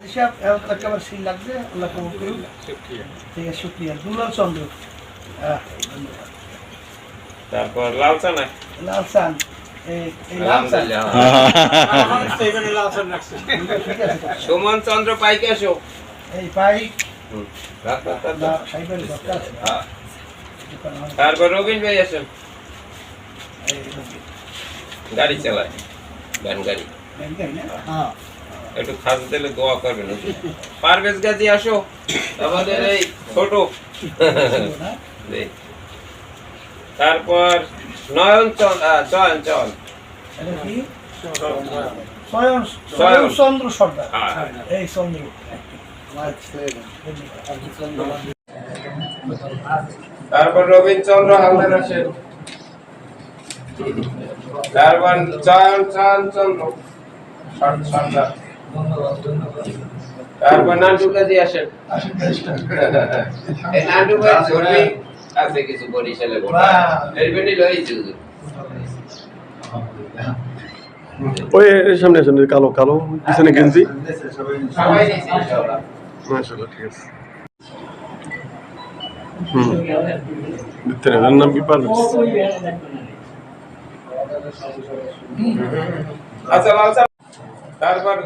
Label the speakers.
Speaker 1: হিসাব একেবারে সিল লাগবে আল্লাহ কবুল করুন ঠিক আছে শুক্রিয়া। দুলাল চন্দ্র। হ্যাঁ, ধন্যবাদ।
Speaker 2: তারপর লাল চানা।
Speaker 1: লাল চান।
Speaker 2: সুমন চন্দ্র পাইকে আসো।
Speaker 1: এই পাই।
Speaker 2: রাখ, রাখ, রাখ,
Speaker 1: না
Speaker 2: রাখ।
Speaker 1: সাইকেল দরকার আছে।
Speaker 2: হ্যাঁ। তারপর রবিন ভাই আসেন। গাড়ি চালায়। ভ্যান গাড়ি।
Speaker 1: ব্যাংকেই না? হ্যাঁ।
Speaker 2: একটু খাস দিলে দোয়া করবেন পারভেজ গাজী আসো। আমাদের এই ছোট। তারপর নয়ন চয়ন
Speaker 1: চন্দ্র সর্দার।
Speaker 2: হ্যাঁ।
Speaker 1: এই চন্দ্র।
Speaker 2: তারপর রবীন্দ্রচন্দ্র হালদার আসেন। তারপর চয়ন চয়ন চন্দ্র সর- সর্দার তারপর নান্টু কাজী আসেন। এই নান্টু ভাই ধর্মী আছে কিছু বরিশালে
Speaker 1: বাহ।
Speaker 2: এর লইছি
Speaker 3: ওই সামনে আসেন কালো কালো পিছনে গেঞ্জি।
Speaker 2: সবাই নিয়েছি ইনশাআল্লাহ
Speaker 3: মাশাআল্লাহ ঠিক আছে। হুম। দিতে নাম কি পারবে
Speaker 2: আচ্ছা তারপর